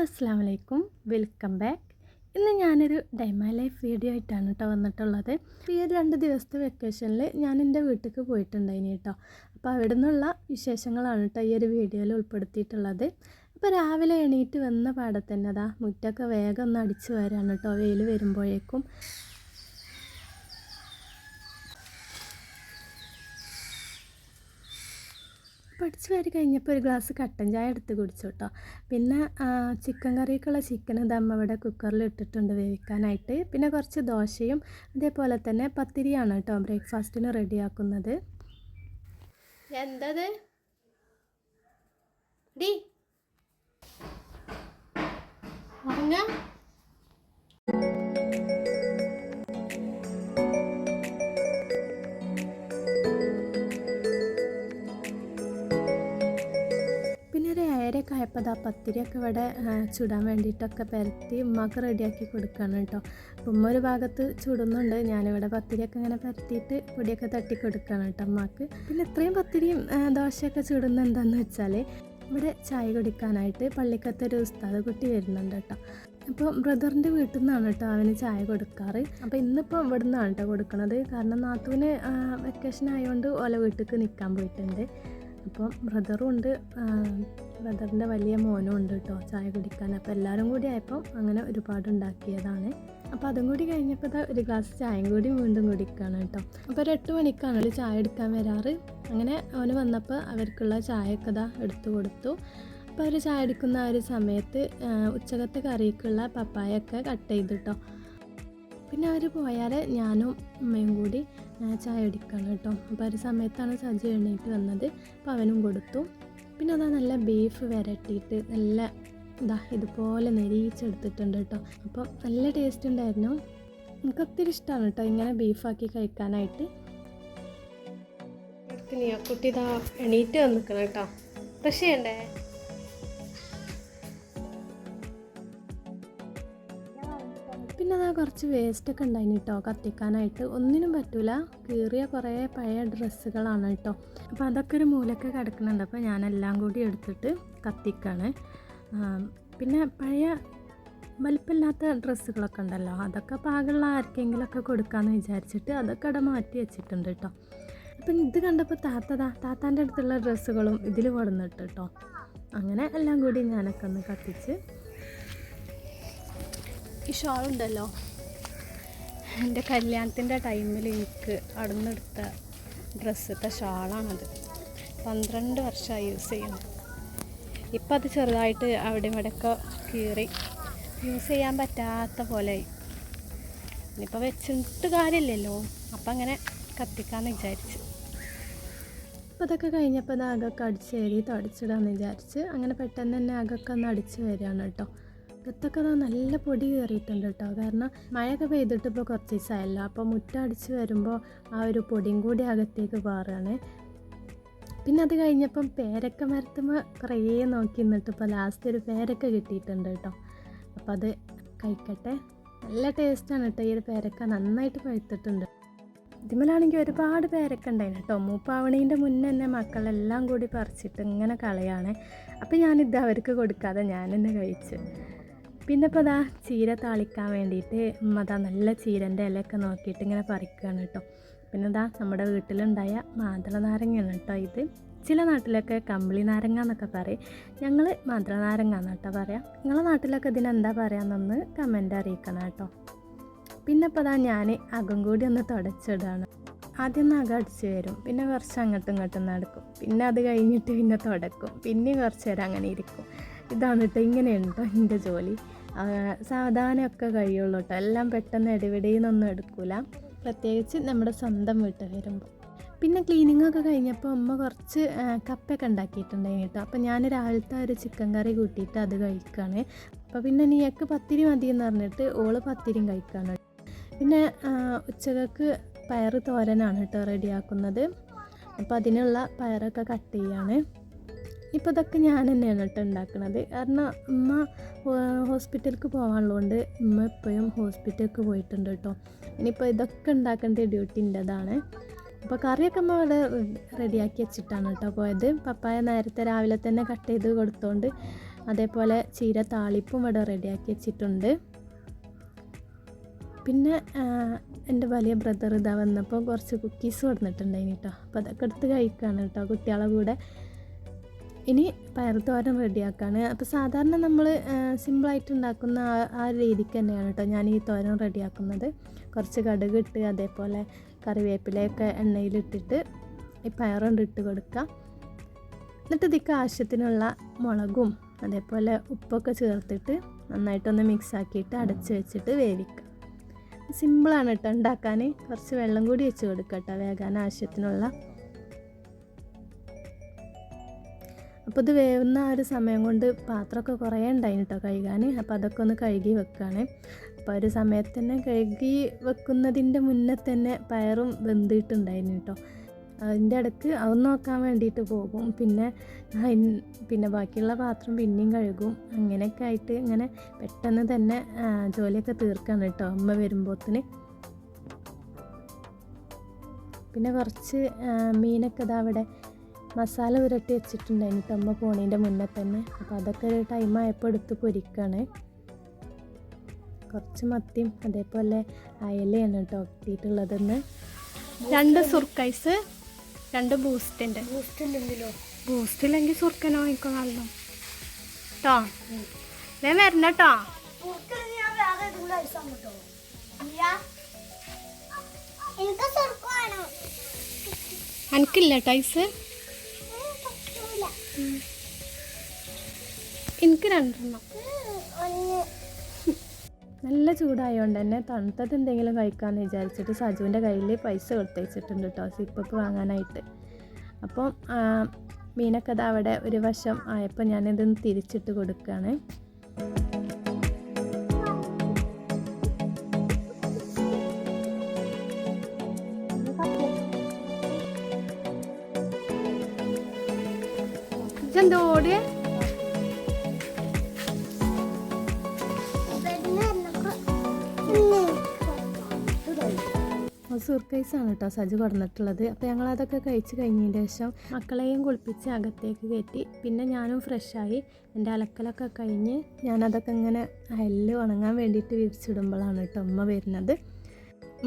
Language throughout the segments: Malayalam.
ഓൾ അസ്സാം വലൈക്കും വെൽക്കം ബാക്ക്. ഇന്ന് ഞാനൊരു ഡൈമ ലൈഫ് വീഡിയോ ആയിട്ടാണ് കേട്ടോ വന്നിട്ടുള്ളത്. ഈ ഒരു രണ്ട് ദിവസത്തെ വെക്കേഷനിൽ ഞാൻ എന്റെ വീട്ടിലേക്ക് പോയിട്ടുണ്ടായിനി കേട്ടോ. അപ്പോൾ അവിടെ നിന്നുള്ള വിശേഷങ്ങളാണ് കേട്ടോ ഈ ഒരു വീഡിയോയിൽ ഉൾപ്പെടുത്തിയിട്ടുള്ളത്. അപ്പോൾ രാവിലെ എണീറ്റ് വന്ന പാടത്തന്നെ തന്നെ അതാ മുറ്റൊക്കെ വേഗം ഒന്ന് അടിച്ചു വരാണ് കേട്ടോ. വെയിൽ വരുമ്പോഴേക്കും. പഠിച്ച് വരി കഴിഞ്ഞപ്പോൾ ഒരു ഗ്ലാസ് കട്ടൻ ചായ എടുത്ത് കുടിച്ചു കേട്ടോ. പിന്നെ ചിക്കൻ കറിയൊക്കെയുള്ള ചിക്കൻ ദമ്മ ഇവിടെ കുക്കറിൽ ഇട്ടിട്ടുണ്ട് വേവിക്കാനായിട്ട്. പിന്നെ കുറച്ച് ദോശയും അതേപോലെ തന്നെ പത്തിരിയാണ് കേട്ടോ ബ്രേക്ക്ഫാസ്റ്റിന് റെഡിയാക്കുന്നത്. എന്തത്? ഡി. ഉറങ്ങാം. ആയപ്പോൾ അതാ പത്തിരിയൊക്കെ ഇവിടെ ചുടാൻ വേണ്ടിയിട്ടൊക്കെ പരത്തി ഉമ്മക്ക് റെഡിയാക്കി കൊടുക്കുകയാണ് കേട്ടോ. ഉമ്മ ഒരു ഭാഗത്ത് ചുടുന്നുണ്ട് ഞാനിവിടെ പത്തിരിയൊക്കെ ഇങ്ങനെ പരത്തിയിട്ട് പൊടിയൊക്കെ തട്ടി കൊടുക്കുകയാണ് കേട്ടോ ഉമ്മക്ക്. പിന്നെ ഇത്രയും പത്തിരിയും ദോശയൊക്കെ ചുടുന്നത് എന്താണെന്ന് വെച്ചാൽ ഇവിടെ ചായ കുടിക്കാനായിട്ട് പള്ളിക്കത്തെ ഒരു ഉസ്താദ് കുട്ടി വരുന്നുണ്ട് കേട്ടോ. അപ്പോൾ ബ്രദറിന്റെ വീട്ടിൽ നിന്നാണ് കേട്ടോ അവന് ചായ കൊടുക്കാറ്. അപ്പോൾ ഇന്നിപ്പോൾ ഇവിടെ നിന്നാണ് കേട്ടോ കൊടുക്കണത്. കാരണം നാത്തൂന് വെക്കേഷൻ ആയതുകൊണ്ട് ഓല വീട്ടിലേക്ക് നിൽക്കാൻ പോയിട്ടുണ്ട്. അപ്പോൾ ബ്രദറും ഉണ്ട്. ബ്രദറിന്റെ വലിയ മോനും ഉണ്ട് കേട്ടോ ചായ കുടിക്കാൻ. അപ്പോൾ എല്ലാവരും കൂടി ആയപ്പോൾ അങ്ങനെ ഒരുപാട് ഉണ്ടാക്കിയതാണ്. അപ്പോൾ അതും കൂടി കഴിഞ്ഞപ്പോൾ ഒരു ഗ്ലാസ് ചായയും കൂടി വീണ്ടും കുടിക്കുകയാണ് കേട്ടോ അപ്പോൾ ഒരു എട്ട് മണിക്കാണ് ഒരു ചായ എടുക്കാൻ വരാറ്. അങ്ങനെ അവന് വന്നപ്പോൾ അവർക്കുള്ള ചായയൊക്കെ ഇതാ എടുത്തു കൊടുത്തു. അപ്പോൾ അവർ ചായ എടുക്കുന്ന ആ ഒരു സമയത്ത് ഉച്ചകത്തെ കറിക്കുള്ള പപ്പായൊക്കെ കട്ട് ചെയ്തു കേട്ടോ പിന്നെ അവർ പോയാൽ ഞാനും അമ്മയും കൂടി ചായ കുടിക്കണം കേട്ടോ. അപ്പോൾ ഒരു സമയത്താണ് സജി എണ്ണീറ്റ് വന്നത്. അപ്പോൾ അവനും കൊടുത്തു. പിന്നെ അതാ നല്ല ബീഫ് വരട്ടിയിട്ട് നല്ല ഇതാ ഇതുപോലെ നെരിയിച്ചെടുത്തിട്ടുണ്ട് കേട്ടോ. അപ്പോൾ നല്ല ടേസ്റ്റ് ഉണ്ടായിരുന്നു. എനിക്ക് ഒത്തിരി ഇഷ്ടമാണ് കേട്ടോ ഇങ്ങനെ ബീഫാക്കി കഴിക്കാനായിട്ട്. കുട്ടി ഇതാ എണീറ്റ് വന്നിക്കണം കേട്ടോ. ഫ്രഷ് ചെയ്യണ്ടേ? പിന്നെ അതാ കുറച്ച് വേസ്റ്റൊക്കെ ഉണ്ടായിന് കേട്ടോ കത്തിക്കാനായിട്ട്. ഒന്നിനും പറ്റൂല. കീറിയ കുറേ പഴയ ഡ്രസ്സുകളാണ് കേട്ടോ അപ്പോൾ അതൊക്കെ ഒരു മൂലൊക്കെ കിടക്കുന്നുണ്ട്. അപ്പോൾ ഞാനെല്ലാം കൂടി എടുത്തിട്ട് കത്തിക്കാണ്. പിന്നെ പഴയ വലിപ്പമില്ലാത്ത ഡ്രസ്സുകളൊക്കെ ഉണ്ടല്ലോ. അതൊക്കെ പാകമുള്ള ആർക്കെങ്കിലുമൊക്കെ കൊടുക്കാമെന്ന് വിചാരിച്ചിട്ട് അതൊക്കെ അവിടെ മാറ്റി വെച്ചിട്ടുണ്ട് കേട്ടോ അപ്പം ഇത് കണ്ടപ്പോൾ താത്തതാ താത്താന്റെ അടുത്തുള്ള ഡ്രസ്സുകളും ഇതിൽ കൊടുന്നിട്ട് കേട്ടോ അങ്ങനെ എല്ലാം കൂടി ഞാനൊക്കെ ഒന്ന് കത്തിച്ച് ഈ ഷോൾ ഉണ്ടല്ലോ എന്റെ കല്യാണത്തിന്റെ ടൈമിൽ എനിക്ക് അടന്നെടുത്ത ഡ്രസ്സത്തെ ഷാളാണത്. പന്ത്രണ്ട് വർഷമായി യൂസ് ചെയ്യുന്നത് ഇപ്പം അത് ചെറുതായിട്ട് അവിടെ ഇവിടെയൊക്കെ കീറി യൂസ് ചെയ്യാൻ പറ്റാത്ത പോലെ ഇനിയിപ്പോൾ വെച്ചിട്ട് കാര്യമില്ലല്ലോ. അപ്പം അങ്ങനെ കത്തിക്കാമെന്ന് വിചാരിച്ചു. അപ്പോൾ അതൊക്കെ കഴിഞ്ഞപ്പോൾ അത് അകൊക്കെ അടിച്ച് എഴുതി തുടച്ചിടാമെന്ന് വിചാരിച്ച്. അങ്ങനെ പെട്ടെന്ന് തന്നെ അകൊക്കെ ഒന്ന് അടിച്ച് വരികയാണ് കേട്ടോ. അകത്തൊക്കെ അതാ നല്ല പൊടി കയറിയിട്ടുണ്ട് കേട്ടോ. കാരണം മഴയൊക്കെ പെയ്തിട്ട് ഇപ്പോൾ കുറച്ച് ദിവസമായല്ലോ. അപ്പോൾ മുറ്റടിച്ച് വരുമ്പോൾ ആ ഒരു പൊടിയും കൂടി അകത്തേക്ക് പാറുകയാണ്. പിന്നെ അത് കഴിഞ്ഞപ്പം പേരക്ക മരത്തുമ്പോൾ കുറേ നോക്കി നിന്നിട്ട് ഇപ്പോൾ ലാസ്റ്റ് ഒരു പേരക്ക കിട്ടിയിട്ടുണ്ട് കേട്ടോ. അപ്പോൾ അത് കഴിക്കട്ടെ. നല്ല ടേസ്റ്റാണ് കേട്ടോ ഈ ഒരു പേരക്ക. നന്നായിട്ട് പഴുത്തിട്ടുണ്ട്. ഇതിമലാണെങ്കിൽ ഒരുപാട് പേരൊക്കെ ഉണ്ടായിരുന്നു കേട്ടോ. മൂപ്പാവണീന്റെ മുന്നേ തന്നെ മക്കളെല്ലാം കൂടി പറിച്ചിട്ട് ഇങ്ങനെ കളയാണ്. അപ്പം ഞാനിത് അവർക്ക് കൊടുക്കാതെ ഞാൻ തന്നെ കഴിച്ചു. പിന്നെ ഇപ്പോൾ അതാ ചീര താളിക്കാൻ വേണ്ടിയിട്ട് അതാ നല്ല ചീരന്റെ ഇലയൊക്കെ നോക്കിയിട്ട് ഇങ്ങനെ പറിക്കുകയാണ് കേട്ടോ പിന്നെ ഇതാ നമ്മുടെ വീട്ടിലുണ്ടായ മാതള നാരങ്ങയാണ് കേട്ടോ ഇത്. ചില നാട്ടിലൊക്കെ കമ്പിളി നാരങ്ങ എന്നൊക്കെ പറയും. ഞങ്ങൾ മാതള നാരങ്ങ കേട്ടോ പറയാം. നിങ്ങളെ നാട്ടിലൊക്കെ ഇതിനെന്താ പറയാമെന്നൊന്ന് കമന്റ് അറിയിക്കണം കേട്ടോ പിന്നെ ഇപ്പോൾ അതാ ഞാൻ അകം കൂടി ഒന്ന് തുടച്ചിടുകയാണ് ആദ്യം ഒന്ന് അകം അടിച്ച് വരും. പിന്നെ കുറച്ച് അങ്ങോട്ടും ഇങ്ങോട്ടും നടക്കും. പിന്നെ അത് കഴിഞ്ഞിട്ട് പിന്നെ തുടക്കും. പിന്നെ കുറച്ച് നേരം അങ്ങനെ ഇരിക്കും. ഇതാണ് കേട്ടോ ഇങ്ങനെയാണ് കേട്ടോ എന്റെ ജോലി. സാധാരണയൊക്കെ കഴിയുള്ളൂ കേട്ടോ എല്ലാം പെട്ടെന്ന് ഇടവിടയിന്നൊന്നും എടുക്കൂല. പ്രത്യേകിച്ച് നമ്മുടെ സ്വന്തം വീട്ടിൽ വരുമ്പോൾ പിന്നെ ക്ലീനിങ് ഒക്കെ കഴിഞ്ഞപ്പോൾ അമ്മ കുറച്ച് കപ്പയൊക്കെ ഉണ്ടാക്കിയിട്ടുണ്ടായിരുന്നു കേട്ടോ അപ്പോൾ ഞാൻ രാവിലത്തെ ഒരു ചിക്കൻ കറി കൂട്ടിയിട്ട് അത് കഴിക്കുകയാണ് അപ്പോൾ പിന്നെ നീയൊക്കെ പത്തിരി മതി എന്ന് പറഞ്ഞിട്ട് ഓൾ പത്തിരിയും കഴിക്കുകയാണ് പിന്നെ ഉച്ചകൾക്ക് പയർ തോരനാണ് കേട്ടോ റെഡിയാക്കുന്നത്. അപ്പോൾ അതിനുള്ള പയറൊക്കെ കട്ട് ചെയ്യാണ്. ഇപ്പോൾ ഇതൊക്കെ ഞാൻ തന്നെയാണ് കേട്ടോ ഉണ്ടാക്കുന്നത് കാരണം ഉമ്മ ഹോസ്പിറ്റലിലേക്ക് പോകാനുള്ളതുകൊണ്ട് ഉമ്മ എപ്പോഴും ഹോസ്പിറ്റലിലേക്ക് പോയിട്ടുണ്ട് കേട്ടോ. ഇനിയിപ്പോൾ ഇതൊക്കെ ഉണ്ടാക്കേണ്ട ഡ്യൂട്ടി അപ്പോൾ കറിയൊക്കെ നമ്മൾ അവിടെ റെഡിയാക്കി വെച്ചിട്ടാണ് കേട്ടോ പോയത്. പപ്പായ നേരത്തെ രാവിലെ തന്നെ കട്ട് ചെയ്ത് കൊടുത്തോണ്ട് അതേപോലെ ചീര താളിപ്പും ഇവിടെ റെഡിയാക്കി വെച്ചിട്ടുണ്ട്. പിന്നെ എന്റെ വലിയ ബ്രദർ ഇതാ വന്നപ്പോൾ കുറച്ച് കുക്കീസ് കൊടുത്തിട്ടുണ്ടായിന് കേട്ടോ. അപ്പോൾ അതൊക്കെ എടുത്ത് കഴിക്കുകയാണ് കേട്ടോ കുട്ടികളെ കൂടെ. ഇനി പയർത്തോരൻ റെഡിയാക്കാണ്. അപ്പോൾ സാധാരണ നമ്മൾ സിമ്പിളായിട്ട് ഉണ്ടാക്കുന്ന ആ രീതിക്ക് തന്നെയാണ് കേട്ടോ ഞാൻ ഈ തോരൻ റെഡിയാക്കുന്നത്. കുറച്ച് കടുക് ഇട്ട് അതേപോലെ കറിവേപ്പിലയൊക്കെ എണ്ണയിലിട്ടിട്ട് ഈ പയറുകൊണ്ട് ഇട്ട് കൊടുക്കുക എന്നിട്ട് ഇതിക്ക് ആവശ്യത്തിനുള്ള മുളകും അതേപോലെ ഉപ്പൊക്കെ ചേർത്തിട്ട് നന്നായിട്ടൊന്ന് മിക്സ് ആക്കിയിട്ട് അടച്ച് വെച്ചിട്ട് വേവിക്കുക സിമ്പിളാണ് കേട്ടോ ഉണ്ടാക്കാൻ കുറച്ച് വെള്ളം കൂടി വെച്ച് കൊടുക്കുക കേട്ടോ വേകാൻ ആവശ്യത്തിനുള്ള അപ്പോൾ ഇത് വേവുന്ന ആ ഒരു സമയം കൊണ്ട് പാത്രമൊക്കെ കുറേ ഉണ്ടായിന് കേട്ടോ കഴുകാൻ അപ്പോൾ അതൊക്കെ ഒന്ന് കഴുകി വെക്കുകയാണ് അപ്പോൾ ഒരു സമയത്ത് തന്നെ കഴുകി വെക്കുന്നതിന്റെ മുന്നേ തന്നെ പയറും വെന്തിട്ടുണ്ടായിരുന്നു കേട്ടോ അതിന്റെ ഇടയ്ക്ക് അത് നോക്കാൻ വേണ്ടിയിട്ട് പോകും. പിന്നെ പിന്നെ ബാക്കിയുള്ള പാത്രം പിന്നെയും കഴുകും. അങ്ങനെയൊക്കെ ആയിട്ട് ഇങ്ങനെ പെട്ടെന്ന് തന്നെ ജോലിയൊക്കെ തീർക്കാണ് കേട്ടോ അമ്മ വരുമ്പോത്തിന്. പിന്നെ കുറച്ച് മീനൊക്കെ ഇതാ അവിടെ മസാല പുരട്ടി വെച്ചിട്ടുണ്ടായിരുന്നു തമ്മ അമ്മ പോണീന്റെ മുന്നേ തന്നെ. അപ്പോൾ അതൊക്കെ ഒരു ടൈം ആയപ്പോൾ എടുത്ത് പൊരിക്കുകയാണ് കുറച്ച് മത്തിയും അതേപോലെ അയലയാണ് കേട്ടോ ഒട്ടിയിട്ടുള്ളതെന്ന് രണ്ട് സുർക്കൈസ് രണ്ട് ബൂസ്റ്റിന്റെ ബൂസ്റ്റ് ഉണ്ടെങ്കിലോ ബൂസ്റ്റ് ഇല്ലെങ്കിൽ സുർക്കനോ വാങ്ങിക്കോ നല്ല. കേട്ടോ ഞാൻ വരണ കേട്ടോ എനിക്കില്ല ഞാൻ എനിക്ക് രണ്ടെണ്ണം. നല്ല ചൂടായതുകൊണ്ട് തന്നെ തണുത്തത് എന്തെങ്കിലും കഴിക്കാമെന്ന് വിചാരിച്ചിട്ട് സജുവിന്റെ കയ്യിൽ പൈസ കൊടുത്തയച്ചിട്ടുണ്ട് കേട്ടോ സിപ്പൊക്കെ വാങ്ങാനായിട്ട്. അപ്പം മീനൊക്കെ അത് അവിടെ ഒരു വശം ആയപ്പോൾ ഞാനിതൊന്ന് തിരിച്ചിട്ട് കൊടുക്കുകയാണ് ഇതെന്താ ഓടിയ സുർക്കൈസാണ് കേട്ടോ സജു കൊടുന്നിട്ടുള്ളത്. അപ്പോൾ ഞങ്ങൾ അതൊക്കെ കഴിച്ച് കഴിഞ്ഞതിന് ശേഷം മക്കളെയും കുളിപ്പിച്ച് അകത്തേക്ക് കയറ്റി. പിന്നെ ഞാനും ഫ്രഷായി എന്റെ അലക്കലൊക്കെ കഴിഞ്ഞ് ഞാനതൊക്കെ ഇങ്ങനെ അയലിൽ ഉണങ്ങാൻ വേണ്ടിയിട്ട് വിരിച്ചിടുമ്പോഴാണ് കേട്ടോ ഉമ്മ വരുന്നത്.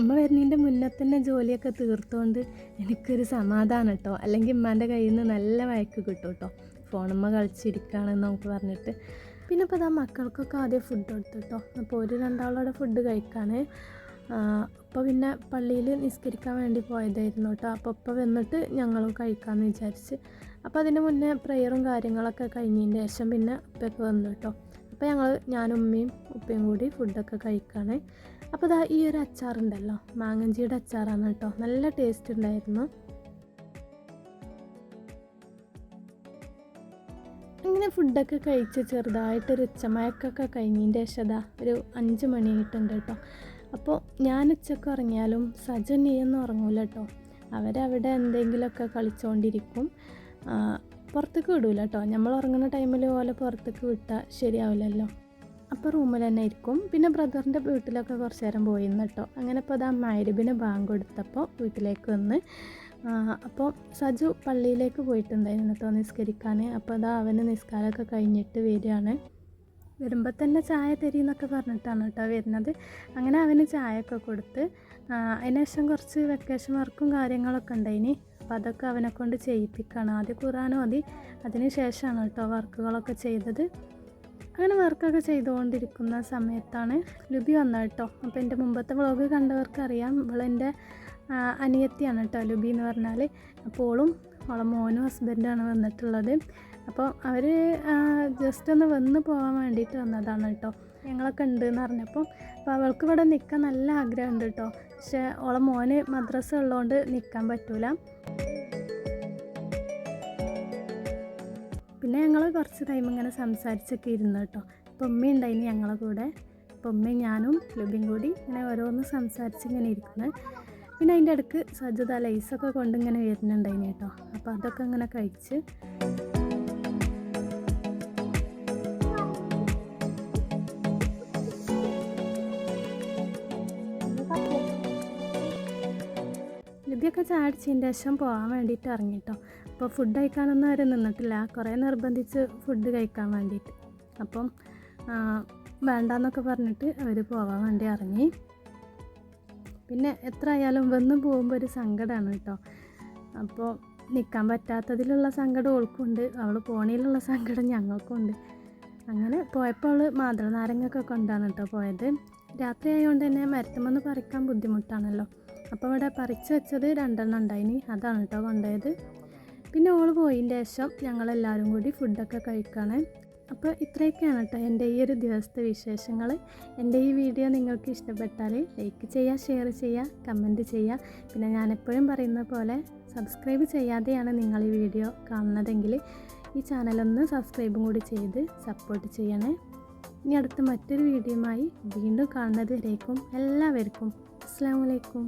ഉമ്മ വരുന്നതിന്റെ മുന്നേ തന്നെ ജോലിയൊക്കെ തീർത്തുകൊണ്ട് എനിക്കൊരു സമാധാനം കേട്ടോ അല്ലെങ്കിൽ ഉമ്മാന്റെ കയ്യിൽ നിന്ന് നല്ല വഴക്ക് കിട്ടും കേട്ടോ ഫോണുമ്മ കളിച്ചിരിക്കുകയാണെന്ന് നമുക്ക് പറഞ്ഞിട്ട്. പിന്നെ ഇപ്പോൾ ഇതാ മക്കൾക്കൊക്കെ ആദ്യം ഫുഡ് കൊടുത്തു കേട്ടോ അപ്പോൾ ഒരു രണ്ടാളോടെ ഫുഡ് കഴിക്കാണ്. അപ്പോൾ പിന്നെ പള്ളിയിൽ നിസ്കരിക്കാൻ വേണ്ടി പോയതായിരുന്നു കേട്ടോ. അപ്പോൾ ഇപ്പോൾ വന്നിട്ട് ഞങ്ങൾ കഴിക്കാമെന്ന് വിചാരിച്ച്. അപ്പോൾ അതിന് മുന്നേ പ്രെയറും കാര്യങ്ങളൊക്കെ കഴിഞ്ഞതിന് ശേഷം പിന്നെ ഉപ്പയൊക്കെ വന്നു കേട്ടോ. അപ്പോൾ ഞങ്ങൾ ഞാനും ഉമ്മയും ഉപ്പയും കൂടി ഫുഡൊക്കെ കഴിക്കാണ്. അപ്പോൾ ഇതാ ഈ ഒരു അച്ചാറുണ്ടല്ലോ. മാങ്ങഞ്ചിയുടെ അച്ചാറാണ് കേട്ടോ. നല്ല ടേസ്റ്റ് ഉണ്ടായിരുന്നു. ഇങ്ങനെ ഫുഡൊക്കെ കഴിച്ച് ചെറുതായിട്ടൊരു ഉച്ചമയക്കൊക്കെ കഴിഞ്ഞതിന്റെ ശേഷം ഒരു അഞ്ച് മണിയായിട്ടുണ്ട് കേട്ടോ. അപ്പോൾ ഞാൻ ഉച്ചയ്ക്ക് ഉറങ്ങിയാലും സജൻ നീയൊന്നും ഉറങ്ങൂല കേട്ടോ. അവരവിടെ എന്തെങ്കിലുമൊക്കെ കളിച്ചുകൊണ്ടിരിക്കും പുറത്തേക്ക് വിടൂല കേട്ടോ. നമ്മൾ ഉറങ്ങുന്ന ടൈമിൽ പോലെ പുറത്തേക്ക് വിട്ടാൽ ശരിയാവില്ലല്ലോ. അപ്പോൾ റൂമിൽ തന്നെ ഇരിക്കും. പിന്നെ ബ്രദറിന്റെ വീട്ടിലൊക്കെ കുറച്ച് നേരം പോയിരുന്നു കേട്ടോ. അങ്ങനെ ഇപ്പോൾ അതാ മൈരബിന് ബാങ്ക് കൊടുത്തപ്പോൾ വീട്ടിലേക്ക് വന്ന് അപ്പോൾ സജു പള്ളിയിലേക്ക് പോയിട്ടുണ്ടായിരുന്നു കേട്ടോ നിസ്കരിക്കാൻ അപ്പോൾ അതാ അവന് നിസ്കാരമൊക്കെ കഴിഞ്ഞിട്ട് വരികയാണ്. വരുമ്പോൾ തന്നെ ചായ തരീന്നൊക്കെ പറഞ്ഞിട്ടാണ് കേട്ടോ വരുന്നത്. അങ്ങനെ അവന് ചായയൊക്കെ കൊടുത്ത് അതിനുശേഷം കുറച്ച് വെക്കേഷൻ വർക്കും കാര്യങ്ങളൊക്കെ ഉണ്ടായിനി. അപ്പോൾ അതൊക്കെ അവനെ കൊണ്ട് ചെയ്യിപ്പിക്കുകയാണ് ആദ്യം ഖുറാനും മതി അതിന് ശേഷമാണ് കേട്ടോ വർക്കുകളൊക്കെ ചെയ്തത്. അങ്ങനെ വർക്കൊക്കെ ചെയ്തുകൊണ്ടിരിക്കുന്ന സമയത്താണ് ലുബി വന്നത് കേട്ടോ അപ്പോൾ എന്റെ മുമ്പത്തെ വ്ളോഗ് കണ്ടവർക്ക് അറിയാം ഇവളെന്റെ അനിയത്തിയാണ് കേട്ടോ ലുബി എന്ന് പറഞ്ഞാൽ അപ്പോളും അവളെ മോനും ഹസ്ബൻഡാണ് വന്നിട്ടുള്ളത്. അപ്പോൾ അവർ ജസ്റ്റ് ഒന്ന് വന്ന് പോകാൻ വേണ്ടിയിട്ട് വന്നതാണ് കേട്ടോ. ഞങ്ങളൊക്കെ ഉണ്ട് എന്ന് പറഞ്ഞപ്പോൾ അപ്പോൾ അവൾക്ക് ഇവിടെ നിൽക്കാൻ നല്ല ആഗ്രഹമുണ്ട് കേട്ടോ. പക്ഷേ ഓളെ മോന് മദ്രസ ഉള്ളതുകൊണ്ട് നിൽക്കാൻ പറ്റൂല. പിന്നെ ഞങ്ങൾ കുറച്ച് ടൈം ഇങ്ങനെ സംസാരിച്ചൊക്കെ ഇരുന്നു കേട്ടോ. അപ്പോൾ ഉമ്മ ഉണ്ടായിന് ഞങ്ങളെ കൂടെ. അപ്പോൾ ഞാനും ലുബിയും കൂടി ഇങ്ങനെ ഓരോന്ന് സംസാരിച്ച് ഇങ്ങനെ ഇരിക്കുന്നത് പിന്നെ അതിന്റെ ഇടയ്ക്ക് സജ്ജത ലൈസൊക്കെ കൊണ്ട് ഇങ്ങനെ വരുന്നുണ്ടായിന് കേട്ടോ. അപ്പോൾ അതൊക്കെ ഇങ്ങനെ കഴിച്ച് ഇതൊക്കെ ചാടിച്ചതിന്റെ ശേഷം പോകാൻ വേണ്ടിയിട്ട് ഇറങ്ങിട്ടോ അപ്പോൾ ഫുഡ് കഴിക്കാനൊന്നും അവർ നിന്നിട്ടില്ല. കുറേ നിർബന്ധിച്ച് ഫുഡ് കഴിക്കാൻ വേണ്ടിയിട്ട്. അപ്പം വേണ്ടാന്നൊക്കെ പറഞ്ഞിട്ട് അവർ പോകാൻ വേണ്ടി ഇറങ്ങി. പിന്നെ എത്ര ആയാലും വന്ന് പോകുമ്പോൾ ഒരു സങ്കടമാണ് കേട്ടോ. അപ്പോൾ നിൽക്കാൻ പറ്റാത്തതിലുള്ള സങ്കടം ഓൾക്കുണ്ട്. അവൾ പോണേലുള്ള സങ്കടം ഞങ്ങൾക്കുണ്ട്. അങ്ങനെ പോയപ്പോൾ അവൾ മാതള കൊണ്ടാണ് കേട്ടോ പോയത്. രാത്രി ആയതുകൊണ്ട് തന്നെ മരത്തുമെന്ന് പറിക്കാൻ ബുദ്ധിമുട്ടാണല്ലോ. അപ്പോൾ ഇവിടെ പറിച്ചു വെച്ചത് രണ്ടെണ്ണം ഉണ്ടായിനി. അതാണ് കേട്ടോ കൊണ്ടുപോയത്. പിന്നെ ഓൾ പോയതിന്റെ ശേഷം ഞങ്ങളെല്ലാവരും കൂടി ഫുഡൊക്കെ കഴിക്കുകയാണ് അപ്പോൾ ഇത്രയൊക്കെയാണ് കേട്ടോ എന്റെ ഈ ഒരു ദിവസത്തെ വിശേഷങ്ങൾ. എന്റെ ഈ വീഡിയോ നിങ്ങൾക്ക് ഇഷ്ടപ്പെട്ടാൽ ലൈക്ക് ചെയ്യുക ഷെയർ ചെയ്യുക കമന്റ് ചെയ്യുക. പിന്നെ ഞാൻ എപ്പോഴും പറയുന്ന പോലെ സബ്സ്ക്രൈബ് ചെയ്യാതെയാണ് നിങ്ങൾ ഈ വീഡിയോ കാണുന്നതെങ്കിൽ ഈ ചാനലൊന്ന് സബ്സ്ക്രൈബും കൂടി ചെയ്ത് സപ്പോർട്ട് ചെയ്യണേ. ഇനി അടുത്ത മറ്റൊരു വീഡിയോയുമായി വീണ്ടും കാണുന്നത് വരേക്കും എല്ലാവർക്കും. അസ്സാം വലൈക്കും